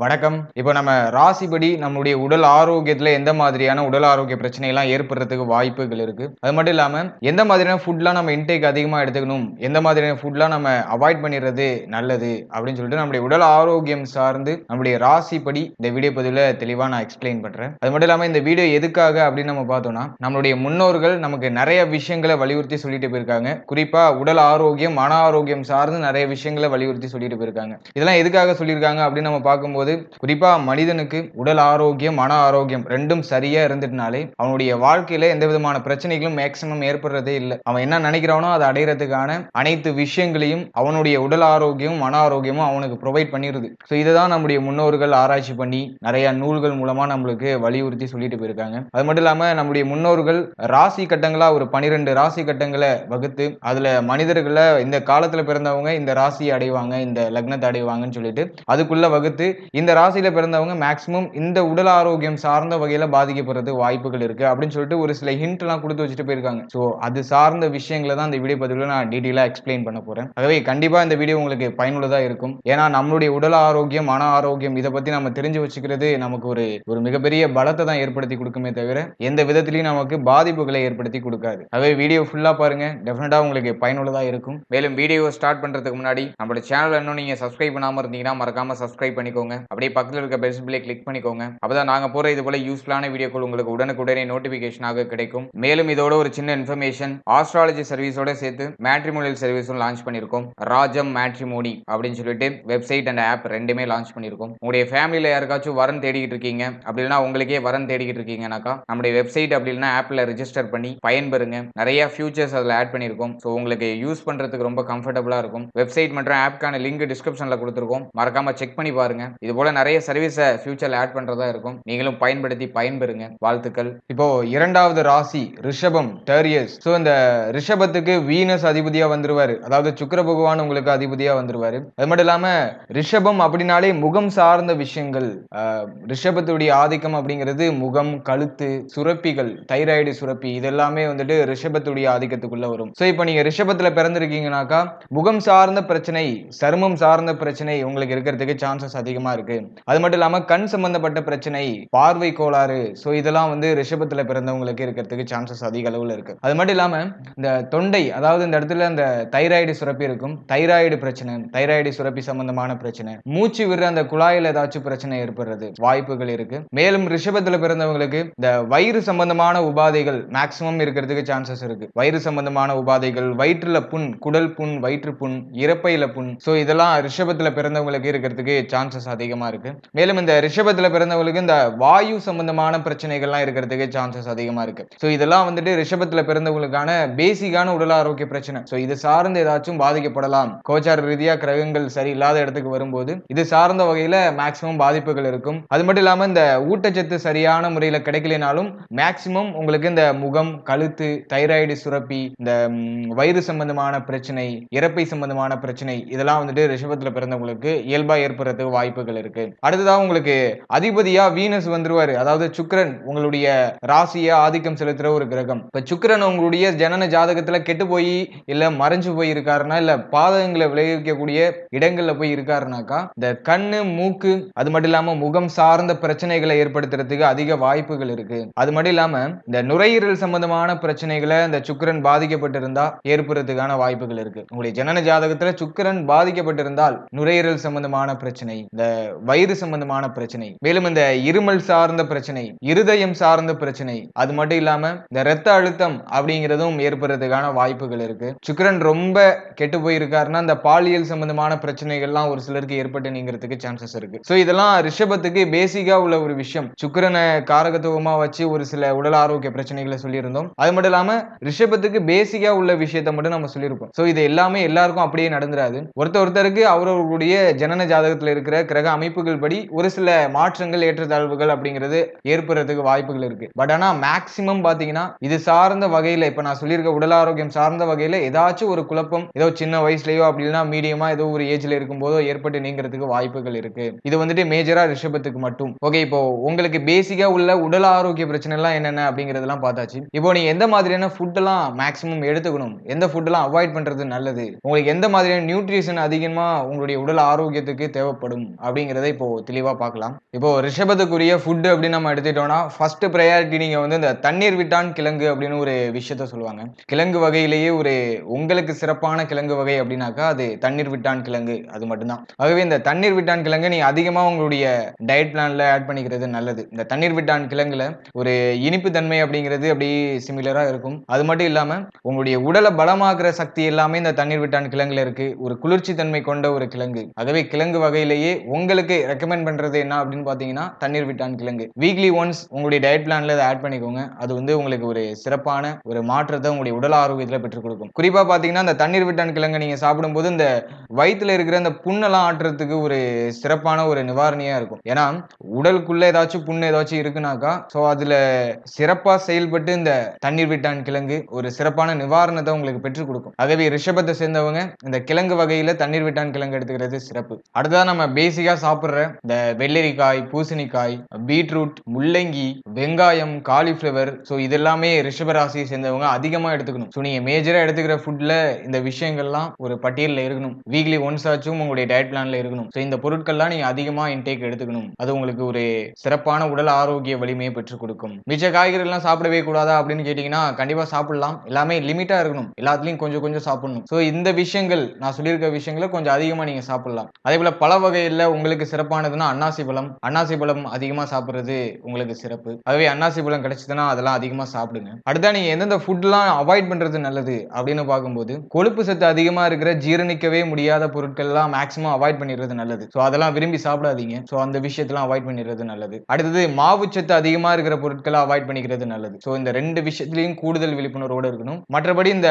வணக்கம். இப்போ நம்ம ராசிப்படி நம்மளுடைய உடல் ஆரோக்கியத்துல எந்த மாதிரியான உடல் ஆரோக்கிய பிரச்சனை எல்லாம் ஏற்படுறதுக்கு வாய்ப்புகள் இருக்கு? அது மட்டும் இல்லாம எந்த மாதிரியான ஃபுட்லாம் நம்ம இன்டேக் அதிகமா எடுத்துக்கணும்? எந்த மாதிரியான ஃபுட்லாம் நம்ம அவாய்ட் பண்ணிடுறது நல்லது? அப்படின்னு சொல்லிட்டு நம்முடைய உடல் ஆரோக்கியம் சார்ந்து நம்முடைய ராசிப்படி இந்த வீடியோ பதிவில் தெளிவா நான் எக்ஸ்பிளைன் பண்றேன். அது மட்டும் இல்லாம இந்த வீடியோ எதுக்காக அப்படின்னு நம்ம பார்த்தோம்னா நம்மளுடைய முன்னோர்கள் நமக்கு நிறைய விஷயங்களை வலியுறுத்தி சொல்லிட்டு போயிருக்காங்க. குறிப்பா உடல் ஆரோக்கியம் மன ஆரோக்கியம் சார்ந்து நிறைய விஷயங்களை வலியுறுத்தி சொல்லிட்டு போயிருக்காங்க. இதெல்லாம் எதுக்காக சொல்லியிருக்காங்க அப்படின்னு நம்ம பார்க்கும்போது குறிப்பா மனிதனுக்கு உடல் ஆரோக்கியம் மன ஆரோக்கியம் ரெண்டும் சரியா இருந்துட்டுனாலே அவனுடைய வாழ்க்கையில எந்த விதமான பிரச்சனைகளும் மேக்சிமம் ஏற்படுறதே இல்லை. அவன் என்ன நினைக்கிறானோ அதை அடையிறதுக்கான அனைத்து விஷயங்களையும் அவனுடைய உடல் ஆரோக்கியமும் மன ஆரோக்கியமும் அவனுக்கு ப்ரொவைட் பண்ணிடுது. ஸோ இதுதான் நம்முடைய முன்னோர்கள் ஆராய்ச்சி பண்ணி நிறைய நூல்கள் மூலமா நம்மளுக்கு வலியுறுத்தி சொல்லிட்டு போயிருக்காங்க. அது மட்டும் இல்லாம நம்முடைய முன்னோர்கள் ராசி கட்டங்களா ஒரு பனிரெண்டு ராசி கட்டங்களை வகுத்து அதுல மனிதர்களை இந்த காலத்துல பிறந்தவங்க இந்த ராசியை அடைவாங்க இந்த லக்னத்தை அடைவாங்கன்னு சொல்லிட்டு அதுக்குள்ள வகுத்து இந்த ராசியில பிறந்தவங்க மேக்சிமம் இந்த உடல் ஆரோக்கியம் சார்ந்த வகையில பாதிக்கப்படுறது வாய்ப்புகள் இருக்கு. அப்படின்னு சொல்லிட்டு ஒரு சில ஹிண்ட் எல்லாம் கொடுத்து வச்சுட்டு போயிருக்காங்க. ஸோ அது சார்ந்த விஷயங்களை தான் இந்த வீடியோ பதிவில் நான் டீட்டெயிலா எக்ஸ்பிளைன் பண்ண போறேன். ஆகவே கண்டிப்பா இந்த வீடியோ உங்களுக்கு பயனுள்ளதா இருக்கும். ஏன்னா நம்மளுடைய உடல் ஆரோக்கியம் மன ஆரோக்கியம் இதை பத்தி நம்ம தெரிஞ்சு வச்சுக்கிறது நமக்கு ஒரு ஒரு மிகப்பெரிய பலத்தை தான் ஏற்படுத்தி கொடுக்குமே தவிர எந்த விதத்திலையும் நமக்கு பாதிப்புகளை ஏற்படுத்தி கொடுக்காது. ஆகவே வீடியோ ஃபுல்லா பாருங்க. டெஃபினட்டா உங்களுக்கு பயனுள்ளதா இருக்கும். மேலும் வீடியோ ஸ்டார்ட் பண்றதுக்கு முன்னாடி நம்மளோட சேனல் இன்னும் நீங்க சப்ஸ்கிரைப் பண்ணாம இருந்தீங்கன்னா மறக்காம சப்ஸ்கிரைப் பண்ணிக்கோங்க. அப்படியே பக்கத்தில் இருக்க பெல் சிம்பிளை கிளிக் பண்ணிக்கோங்க. அப்பதான் நாங்கள் போற இது போல யூஸ்ஃபுல்லான வீடியோக்கள் உங்களுக்கு உடனுக்குடனே நோட்டிபிகேஷனாக கிடைக்கும். மேலும் இதோட ஒரு சின்ன இன்ஃபர்மேஷன் ஆஸ்ட்ராலஜி சர்வீஸோட சேர்த்து மேட்ரிமோனியல் சர்வீஸும் லான்ச் பண்ணியிருக்கோம் ராஜம் மேட்ரிமோனி அப்படின்னு சொல்லிட்டு வெப்சைட் அண்ட் ஆப் ரெண்டுமே லான்ச் பண்ணியிருக்கோம் உங்களுடைய ஃபேமிலியில் யாருக்காச்சும் வரன் தேடிக்கிட்டு இருக்கீங்க அப்படின்னா உங்களுக்கே வரன் தேடிக்கிட்டு இருக்கீங்கனாக்கா நம்முடைய வெப்சைட் அப்படின்னா ஆப்பில் ரிஜிஸ்டர் பண்ணி பயன்பெறுங்க. நிறைய ஃபியூச்சர்ஸ் அதில் ஆட் பண்ணியிருக்கோம் ஸோ உங்களுக்கு யூஸ் பண்ணுறதுக்கு ரொம்ப கம்ஃபர்டபுளாக இருக்கும். வெப்சைட் மற்றும் ஆப்க்கான லிங்க் டிஸ்கிரிப்ஷனில் கொடுத்துருக்கோம். மறக்காம செக் பண்ணி பாருங்க. இது போல நிறைய சர்வீஸை ஃபியூச்சர்ல ஆட் பண்றதா இருக்கும். நீங்களும் பயன்படுத்தி பயன்பெறுங்க. வாழ்த்துக்கள். இப்போ இரண்டாவது ராசி ரிஷபம் டேரியஸ். ஸோ இந்த ரிஷபத்துக்கு வீனஸ் அதிபதியா வந்துருவாரு. அதாவது சுக்கர பகவான் உங்களுக்கு அதிபதியா வந்துருவாரு. அது மட்டும் இல்லாம ரிஷபம் அப்படின்னாலே முகம் சார்ந்த விஷயங்கள். ரிஷபத்துடைய ஆதிக்கம் அப்படிங்கிறது முகம் கழுத்து சுரப்பிகள் தைராய்டு சுரப்பி இதெல்லாமே வந்துட்டு ரிஷபத்துடைய ஆதிக்கத்துக்குள்ள வரும். ஸோ இப்போ நீங்க ரிஷபத்துல பிறந்திருக்கீங்கனாக்கா முகம் சார்ந்த பிரச்சனை சருமம் சார்ந்த பிரச்சனை உங்களுக்கு இருக்கிறதுக்கு சான்சஸ் அதிகமா இருக்கு. அது மட்டும் இல்லாம கண் சம்பந்தப்பட்ட பிரச்சனை பார்வை கோளாறு. ஸோ இதெல்லாம் வந்து ரிஷபத்துல பிறந்தவங்களுக்கு இருக்கிறதுக்கு சான்சஸ் அதிக அளவில் இருக்கு. அது மட்டும் இல்லாம இந்த தொண்டை அதாவது இந்த இடத்துல இந்த தைராய்டு சுரப்பி இருக்கும். தைராய்டு பிரச்சனை தைராய்டு சுரப்பி சம்பந்தமான பிரச்சனை. மூச்சு விடுற அந்த குழாயில் ஏதாச்சும் பிரச்சனை ஏற்படுறது வாய்ப்புகள் இருக்கு. மேலும் ரிஷபத்துல பிறந்தவங்களுக்கு இந்த வயிறு சம்பந்தமான உபாதைகள் மேக்சிமம் இருக்கிறதுக்கு சான்சஸ் இருக்கு. வயிறு சம்பந்தமான உபாதைகள் வயிற்றுல புண் குடல் புண் வயிற்று புண் இறப்பையில புண். ஸோ இதெல்லாம் ரிஷபத்துல பிறந்தவங்களுக்கு இருக்கிறதுக்கு சான்சஸ் அதிகம். இருக்கு. மேலும் இந்த ரிஷபத்தில் பிறந்தவங்களுக்கு இந்த வாயு சம்பந்தமான பிரச்சனைகள்லாம் இருக்கிறதுக்கு சான்சஸ் அதிகமா இருக்கு. ஸோ இதெல்லாம் வந்துட்டு ரிஷபத்தில் பிறந்தவங்களுக்கான பேசிக்கான உடல் ஆரோக்கிய பிரச்சனை. ஸோ இது சார்ந்து ஏதாச்சும் பாதிக்கப்படலாம். கோச்சார ரீதியா கிரகங்கள் சரியில்லாத இடத்துக்கு வரும்போது இது சார்ந்த வகையில மேக்சிமம் பாதிப்புகள் இருக்கும். அது மட்டும் இல்லாம இந்த ஊட்டச்சத்து சரியான முறையில கிடைக்கலனாலும் மேக்சிமம் உங்களுக்கு இந்த முகம் கழுத்து தைராய்டு சுரப்பி இந்த வயிறு சம்பந்தமான பிரச்சனை இறப்பை சம்பந்தமான பிரச்சனை இதெல்லாம் வந்துட்டு ரிஷபத்தில் பிறந்தவங்களுக்கு இயல்பா ஏற்படுறதுக்கு வாய்ப்புகள் இருக்கு. அடுத்ததா உங்களுக்கு அதிபதியா வீனஸ் வந்துருவாரு. அதாவது சுக்கிரன் உங்களுடைய ராசியை ஆதிக்கம் செலுத்துற ஒரு கிரகம். இப்ப சுக்கரன் உங்களுடைய ஜனன ஜாதகத்துல கெட்டு போய் இல்ல மறைஞ்சு போய் இருக்காருன்னா இல்ல பாதகங்களை விளைவிக்கக்கூடிய இடங்கள்ல போய் இருக்காருனாக்கா இந்த கண்ணு மூக்கு அது மட்டும் இல்லாம முகம் சார்ந்த பிரச்சனைகளை ஏற்படுத்துறதுக்கு அதிக வாய்ப்புகள் இருக்கு. அது மட்டும் இல்லாம இந்த நுரையீரல் சம்பந்தமான பிரச்சனைகளை இந்த சுக்கரன் பாதிக்கப்பட்டிருந்தா ஏற்படுறதுக்கான வாய்ப்புகள் இருக்கு. உங்களுடைய ஜனன ஜாதகத்துல சுக்கிரன் பாதிக்கப்பட்டிருந்தால் நுரையீரல் சம்பந்தமான பிரச்சனை இந்த வயிறு சம்பந்தமான பிரச்சனை மேலும் இந்த இருமல் சார்ந்த பிரச்சனை இருதயம் சார்ந்த பிரச்சனை அது மட்டும் இல்லாம இந்த ரத்த அழுத்தம் அப்படிங்கிறதும் ஏற்படுறதுக்கான வாய்ப்புகள் இருக்கு. சுக்கிரன் ரொம்ப கெட்டு போயிருக்காருன்னா இந்த பாலியல் சம்பந்தமான பிரச்சனைகள்லாம் ஒரு சிலருக்கு ஏற்பட்டு நீங்கிறதுக்கு சான்சஸ் இருக்கு. ஸோ இதெல்லாம் ரிஷபத்துக்கு பேசிக்கா உள்ள ஒரு விஷயம். சுக்கிரனை காரகத்துவமா வச்சு ஒரு சில உடல் ஆரோக்கிய பிரச்சனைகளை சொல்லியிருந்தோம். அது மட்டும் இல்லாம ரிஷபத்துக்கு பேசிக்கா உள்ள விஷயத்தை மட்டும் நம்ம சொல்லியிருப்போம் ஸோ இது எல்லாமே எல்லாருக்கும் அப்படியே நடந்துராது. ஒருத்தர் ஒருத்தருக்கு அவரவர்களுடைய ஜனன ஜாதகத்துல இருக்கிற கிரக அமைப்புகள் படி ஒரு சில மாற்றங்கள் ஏற்றத்தாழ்வுகள் அப்படிங்கிறது ஏற்படுறதுக்கு வாய்ப்புகள் இருக்கு. பட் ஆனா மேக்சிமம் பாத்தீங்கன்னா இது சார்ந்த வகையில இப்ப நான் சொல்லியிருக்க உடல் ஆரோக்கியம் சார்ந்த வகையில ஏதாச்சும் ஒரு குழப்பம் ஏதோ சின்ன வயசுலயோ அப்படி இல்லைன்னா மீடியமா ஏதோ ஒரு ஏஜ்ல இருக்கும்போதோ ஏற்பட்டு நீங்கிறதுக்கு வாய்ப்புகள் இருக்கு. இது வந்துட்டு மேஜரா ரிஷபத்துக்கு மட்டும். ஓகே இப்போ உங்களுக்கு பேசிக்கா உள்ள உடல் ஆரோக்கிய பிரச்சனை எல்லாம் என்னென்ன அப்படிங்கறதெல்லாம் பார்த்தாச்சு. இப்போ நீங்க எந்த மாதிரியான ஃபுட் எல்லாம் மேக்சிமம் எடுத்துக்கணும்? எந்த ஃபுட் எல்லாம் அவாய்ட் பண்றது நல்லது? உங்களுக்கு எந்த மாதிரியான நியூட்ரிஷன் அதிகமா உங்களுடைய உடல் ஆரோக்கியத்துக்கு தேவைப்படும்? அப்படிங்கிற அப்படிங்கிறத இப்போ தெளிவாக பார்க்கலாம். இப்போ ரிஷபத்துக்குரிய ஃபுட்டு அப்படின்னு நம்ம எடுத்துட்டோம்னா ஃபர்ஸ்ட் ப்ரையாரிட்டி நீங்கள் வந்து இந்த தண்ணீர் விட்டான் கிழங்கு அப்படின்னு ஒரு விஷயத்த சொல்லுவாங்க. கிழங்கு வகையிலேயே ஒரு உங்களுக்கு சிறப்பான கிழங்கு வகை அப்படின்னாக்கா அது தண்ணீர் விட்டான் கிழங்கு அது மட்டும்தான். ஆகவே இந்த தண்ணீர் விட்டான் கிழங்கு நீங்க அதிகமாக உங்களுடைய டயட் பிளான்ல ஆட் பண்ணிக்கிறது நல்லது. இந்த தண்ணீர் விட்டான் கிழங்குல ஒரு இனிப்பு தன்மை அப்படிங்கிறது அப்படியே சிமிலராக இருக்கும். அது மட்டும் இல்லாமல் உங்களுடைய உடலை பலமாக்குற சக்தி எல்லாமே இந்த தண்ணீர் விட்டான் கிழங்குல இருக்கு. ஒரு குளிர்ச்சி தன்மை கொண்ட ஒரு கிழங்கு. ஆகவே கிழங்கு வகையிலேயே உங்க உங்களுக்கு ரெக்கமெண்ட் பண்றது என்ன அப்படின்னு பாத்தீங்கன்னா தண்ணீர் விட்டான் கிழங்கு. வீக்லி ஒன்ஸ் உங்களுடைய டயட் பிளான்ல இதை ஆட் பண்ணிக்கோங்க. அது வந்து உங்களுக்கு ஒரு சிறப்பான ஒரு மாற்றத்தை உங்களுடைய உடல் ஆரோக்கியத்துல பெற்றுக் கொடுக்கும். குறிப்பா பாத்தீங்கன்னா அந்த தண்ணீர் விட்டான் கிழங்கு நீங்க சாப்பிடும்போது இந்த வயிற்றுல இருக்கிற அந்த புண்ணெல்லாம் ஆட்டுறதுக்கு ஒரு சிறப்பான ஒரு நிவாரணியா இருக்கும். ஏன்னா உடலுக்குள்ள ஏதாச்சும் புண்ணு ஏதாச்சும் இருக்குனாக்கா ஸோ அதுல சிறப்பா செயல்பட்டு இந்த தண்ணீர் விட்டான் கிழங்கு ஒரு சிறப்பான நிவாரணத்தை உங்களுக்கு பெற்றுக் கொடுக்கும். ஆகவே ரிஷபத்தை சேர்ந்தவங்க இந்த கிழங்கு வகையில தண்ணீர் விட்டான் கிழங்கு எடுத்துக்கிறது சிறப்பு. அடுத்ததான் நம்ம பேசிக்கா சாப்பிடுற இந்த வெள்ளரிக்காய் பூசணிக்காய் பீட்ரூட் முள்ளங்கி வெங்காயம் காலிஃப்ளவர். ஸோ இதெல்லாமே ரிஷப ராசியை சேர்ந்தவங்க அதிகமா எடுத்துக்கணும். ஸோ நீங்க மேஜரா எடுத்துக்கிற ஃபுட்ல இந்த விஷயங்கள்லாம் ஒரு பட்டியலில் இருக்கணும். வீக்லி ஒன்ஸ் ஆச்சும் உங்களுடைய டயட் பிளான்ல இருக்கணும். ஸோ இந்த பொருட்கள்லாம் நீங்க அதிகமாக இன்டேக் எடுத்துக்கணும். அது உங்களுக்கு ஒரு சிறப்பான உடல் ஆரோக்கிய வலிமையை பெற்றுக் கொடுக்கும். மிச்ச காய்கறிகள்லாம் சாப்பிடவே கூடாதா அப்படின்னு கேட்டிங்கன்னா கண்டிப்பாக சாப்பிடலாம். எல்லாமே லிமிட்டாக இருக்கணும். எல்லாத்துலேயும் கொஞ்சம் கொஞ்சம் சாப்பிடணும். ஸோ இந்த விஷயங்கள் நான் சொல்லியிருக்க விஷயங்களை கொஞ்சம் அதிகமாக நீங்க சாப்பிடலாம். அதே போல பல வகையில் உங்களுக்கு சிறப்பானதுன்னா அன்னாசி பழம் அன்னாசி பழம் அதிகமா சாப்பிடுறது உங்களுக்கு சிறப்பு. அதுவே அன்னாசி பழம் கிடைச்சதுன்னா அதெல்லாம் அதிகமா சாப்பிடுங்க. அடுத்தா நீங்கள் எந்தெந்த ஃபுட்லாம் அவாய்ட் பண்றது நல்லது அப்படின்னு பார்க்கும்போது கொழுப்பு சத்து அதிகமா இருக்கிற ஜீரணிக்கவே முடியாத பொருட்கள்லாம் மேக்ஸிமம் அவாய்ட் பண்ணிடுறது நல்லது. ஸோ அதெல்லாம் விரும்பி சாப்பிடாதீங்க. ஸோ அந்த விஷயத்தெல்லாம் அவாய்ட் பண்ணிடுறது நல்லது. அடுத்தது மாவுச்சத்து அதிகமா இருக்கிற பொருட்களை அவாய்ட் பண்ணிக்கிறது நல்லது. ஸோ இந்த ரெண்டு விஷயத்துலையும் கூடுதல் விழிப்புணர்வோடு இருக்கணும். மற்றபடி இந்த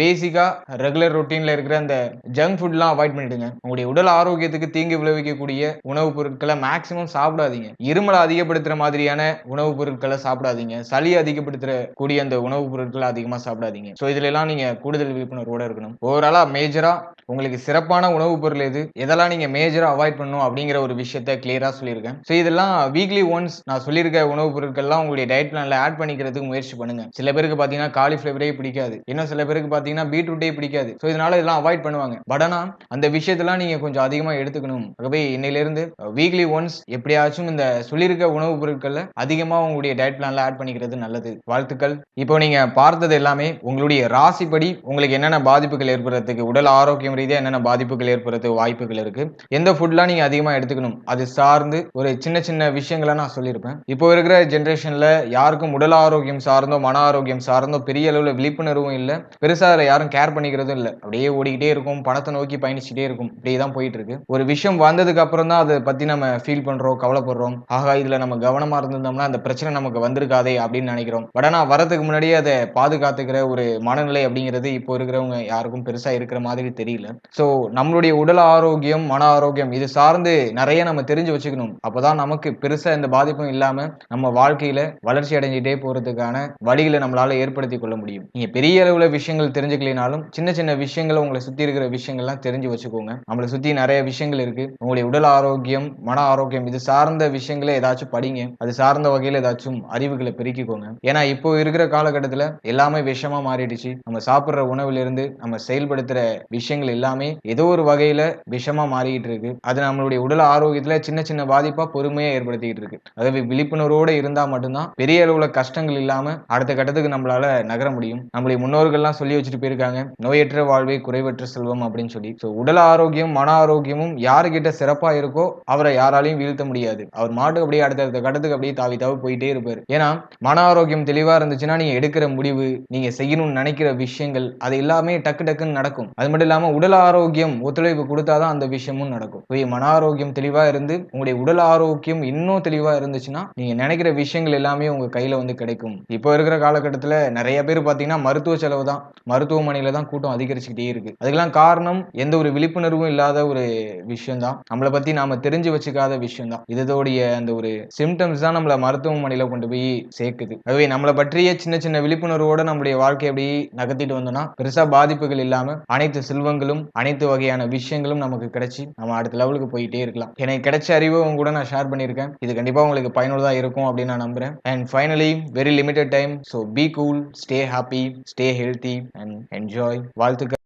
பேசிக்கா ரெகுலர் ரொட்டீன்ல இருக்கிற அந்த ஜங்க் ஃபுட்லாம் அவாய்ட் பண்ணிடுங்க. உங்களுடைய உடல் ஆரோக்கியத்துக்கு தீங்கு விளைவிக்கக்கூடிய உணவுப் பொருட்களை மேக்ஸிமம் சாப்பிடாதீங்க. இருமலை அதிகப்படுத்துற மாதிரியான உணவுப் பொருட்களை சாப்பிடாதீங்க. சளி அதிகப்படுத்துற கூடிய அந்த உணவுப் பொருட்களை அதிகமா சாப்பிடாதீங்க. ஸோ இதுல எல்லாம் நீங்க கூடுதல் விழிப்புணர்வோட இருக்கணும். ஓவராலா மேஜரா உங்களுக்கு சிறப்பான உணவுப் பொருள் எது? எதெல்லாம் நீங்க மேஜரா அவாய்ட் பண்ணணும் அப்படிங்கிற ஒரு விஷயத்த கிளியரா சொல்லியிருக்கேன். ஸோ இதெல்லாம் வீக்லி ஒன்ஸ் நான் சொல்லியிருக்க உணவுப் பொருட்கள்லாம் உங்களுடைய டயட் பிளான்ல ஆட் பண்ணிக்கிறதுக்கு முயற்சி பண்ணுங்க. சில பேருக்கு பாத்தீங்கன்னா காலிஃபிளவரே பிடிக்காது. இன்னும் சில பேருக்கு பாத்தீங்கன்னா பீட்ரூட்டே பிடிக்காது. ஸோ இதனால இதெல்லாம் அவாய்ட் பண்ணுவாங்க. பட் ஆனா அந்த விஷயத்தெல்லாம் நீங்க கொஞ்சம் அதிகமா எடுத்துக்கணும். ஆகவே இன்னையிலிருந்து வீக்லி ஒன்ஸ் எப்படியாச்சும் இந்த சொல்லியிருக்க உணவுப் பொருட்களில் அதிகமாக உங்களுடைய டயட் பிளான்ல ஆட் பண்ணிக்கிறது நல்லது. வாழ்த்துக்கள். இப்போ நீங்க பார்த்தது எல்லாமே உங்களுடைய ராசிப்படி உங்களுக்கு என்னென்ன பாதிப்புகள் ஏற்படுறதுக்கு உடல் ஆரோக்கியம் ரீதியாக என்னென்ன பாதிப்புகள் ஏற்படுறதுக்கு வாய்ப்புகள் இருக்கு. எந்த ஃபுட்லாம் நீங்க அதிகமாக எடுத்துக்கணும் அது சார்ந்து ஒரு சின்ன சின்ன விஷயங்களை நான் சொல்லியிருப்பேன். இப்போ இருக்கிற ஜென்ரேஷன்ல யாருக்கும் உடல் ஆரோக்கியம் சார்ந்தோ மன ஆரோக்கியம் சார்ந்தோ பெரிய அளவில் விழிப்புணர்வும் இல்லை. பெருசாக அதில் யாரும் கேர் பண்ணிக்கிறதும் இல்லை. அப்படியே ஓடிக்கிட்டே இருக்கும் பணத்தை நோக்கி பயணிச்சுட்டே இருக்கும். இப்படியே தான் போயிட்டு இருக்கு. ஒரு விஷயம் வந்ததுக்கு அப்புறம் தான் அதை பத்தி நம்ம ஃபீல் பண்றோம் கவலைப்படுறோம். ஆகா இதுல நம்ம கவனமா இருந்திருந்தோம்னா அந்த பிரச்சனை நமக்கு வந்திருக்காதே அப்படின்னு நினைக்கிறோம். பட் ஆனா வரதுக்கு முன்னாடியே அதை பாதுகாத்துக்கிற ஒரு மனநிலை அப்படிங்கிறது இப்போ இருக்கிறவங்க யாருக்கும் பெருசா இருக்கிற மாதிரி தெரியல. ஸோ நம்மளுடைய உடல் ஆரோக்கியம் மன ஆரோக்கியம் இது சார்ந்து நிறைய நம்ம தெரிஞ்சு வச்சுக்கணும். அப்பதான் நமக்கு பெருசா இந்த பாதிப்பும் இல்லாம நம்ம வாழ்க்கையில வளர்ச்சி அடைஞ்சிட்டே போறதுக்கான வழிகளை நம்மளால ஏற்படுத்தி கொள்ள முடியும். நீங்க பெரிய அளவுல விஷயங்கள் தெரிஞ்சுக்கலினாலும் சின்ன சின்ன விஷயங்களை உங்களை சுத்தி இருக்கிற விஷயங்கள்லாம் தெரிஞ்சு வச்சுக்கோங்க. நம்மளை சுத்தி நிறைய விஷயங்கள் இருக்கு. உங்களுடைய உடல் ஆரோக்கியம் மன ஆரோக்கியம் இது சார்ந்த விஷயங்களை ஏதாச்சும் படிங்க. அது சார்ந்த வகையில் ஏதாச்சும் அறிவுகளை பெருக்கிக்கோங்க. ஏன்னா இப்போ இருக்கிற காலகட்டத்துல எல்லாமே விஷமா மாறிடுச்சு. நம்ம சாப்பிடுற உணவிலிருந்து நம்ம செயல்படுத்துற விஷயங்கள் எல்லாமே ஏதோ ஒரு வகையில விஷமா மாறிக்கிட்டு இருக்கு. அது நம்மளுடைய உடல் ஆரோக்கியத்துல சின்ன சின்ன பாதிப்பா பொறுமையா ஏற்படுத்திக்கிட்டு இருக்கு. அதாவது விழிப்புணர்வோட இருந்தா மட்டும்தான் பெரிய அளவுல கஷ்டங்கள் இல்லாம அடுத்த கட்டத்துக்கு நம்மளால நகர முடியும். நம்மளுடைய முன்னோர்கள்லாம் சொல்லி வச்சுட்டு போயிருக்காங்க நோயற்ற வாழ்வே குறைவற்ற செல்வம் அப்படின்னு சொல்லி. ஸோ உடல் ஆரோக்கியம் மன ஆரோக்கியமும் யாருக்கிட்ட சிறப்பா இருக்கோ அவரை யாராலையும் வீழ்த்த முடியாது. அவர் மாட்டுக்கு அப்படியே அடுத்தடுத்த கட்டத்துக்கு அப்படியே தாவி தாவி போயிட்டே இருப்பார். ஏன்னா மன ஆரோக்கியம் தெளிவா இருந்துச்சுன்னா நீங்க எடுக்கிற முடிவு நீங்க செய்யணும்னு நினைக்கிற விஷயங்கள் அது எல்லாமே டக்கு டக்குன்னு நடக்கும். அது மட்டும் இல்லாம உடல் ஆரோக்கியம் ஒத்துழைப்பு கொடுத்தாதான் அந்த விஷயமும் நடக்கும். மன ஆரோக்கியம் தெளிவா இருந்து உங்களுடைய உடல் ஆரோக்கியம் இன்னும் தெளிவா இருந்துச்சுன்னா நீங்க நினைக்கிற விஷயங்கள் எல்லாமே உங்க கையில வந்து கிடைக்கும். இப்போ இருக்கிற காலகட்டத்துல நிறைய பேர் பாத்தீங்கன்னா மருத்துவ செலவு தான் மருத்துவமனையில தான் கூட்டம் அதிகரிச்சுக்கிட்டே இருக்கு. அதுக்கெல்லாம் காரணம் எந்த ஒரு விழிப்புணர்வும் இல்லாத ஒரு விஷயம் தான். நம்மளை பத்தி நாம தெரிஞ்சு வச்சுக்காத விஷயம் தான் இதோடைய அந்த ஒரு சிம்டம்ஸ் தான் நம்மள மருத்துவமனையில கொண்டு போய் சேர்க்குது. அதுவே நம்மளை பற்றிய சின்ன சின்ன விழிப்புணர்வோட நம்மளுடைய வாழ்க்கையை அப்படி நகர்த்திட்டு வந்தோம்னா பெருசா பாதிப்புகள் இல்லாம அனைத்து செல்வங்களும் அனைத்து வகையான விஷயங்களும் நமக்கு கிடைச்சி நம்ம அடுத்த லெவலுக்கு போயிட்டே இருக்கலாம். எனக்கு கிடைச்ச அறிவை உங்க கூட நான் ஷேர் பண்ணியிருக்கேன். இது கண்டிப்பா உங்களுக்கு பயனுள்ளதா இருக்கும் அப்படின்னு நான் நம்புறேன். And finally very limited time so be cool stay happy stay healthy and enjoy வாழ்த்துக்கள்.